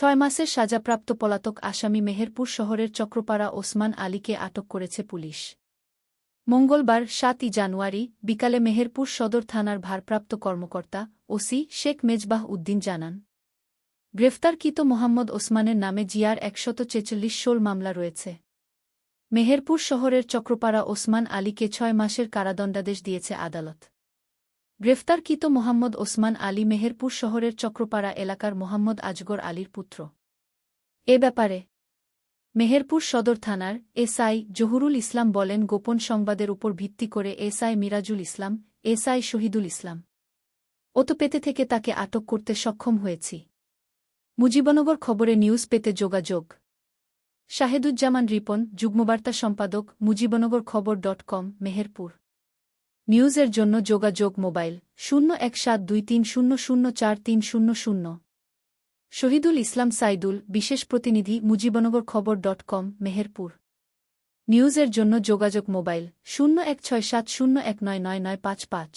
ছয় মাসের সাজাপ্রাপ্ত পলাতক আসামি মেহেরপুর শহরের চক্রপাড়া ওসমান আলীকে আটক করেছে পুলিশ। মঙ্গলবার সাতই জানুয়ারি বিকালে মেহেরপুর সদর থানার ভারপ্রাপ্ত কর্মকর্তা ওসি শেখ মেজবাহ উদ্দিন জানান, গ্রেফতারকৃত মোহাম্মদ ওসমানের নামে জিয়ার একশত ছেচল্লিশ ষোল মামলা রয়েছে। মেহেরপুর শহরের চক্রপাড়া ওসমান আলীকে ছয় মাসের কারাদণ্ডাদেশ দিয়েছে আদালত। গ্রেফতারকৃত মোহাম্মদ ওসমান আলী মেহেরপুর শহরের চক্রপাড়া এলাকার মোহাম্মদ আজগর আলীর পুত্র। এ ব্যাপারে মেহেরপুর সদর থানার এসআই জহুরুল ইসলাম বলেন, গোপন সংবাদের উপর ভিত্তি করে এসআই মিরাজুল ইসলাম, এসআই শহীদুল ইসলাম। অত পেতে থেকে তাকে আটক করতে সক্ষম হয়েছি। মুজিবনগর খবরে নিউজ পেতে যোগাযোগ। শাহেদুজ্জামান রিপন, যুগ্মবার্তা সম্পাদক, মুজিবনগর খবর ডট কম, মেহেরপুর। নিউজের জন্য যোগাযোগ মোবাইল শূন্য এক সাত দুই তিন শূন্য শূন্য চার তিন শূন্য শূন্য। শহীদুল ইসলাম সাইদুল, বিশেষ প্রতিনিধি, মুজিবনগর খবর ডট কম, মেহেরপুর। নিউজের জন্য যোগাযোগ মোবাইল শূন্য এক ছয় সাত শূন্য এক নয় নয় নয় পাঁচ পাঁচ।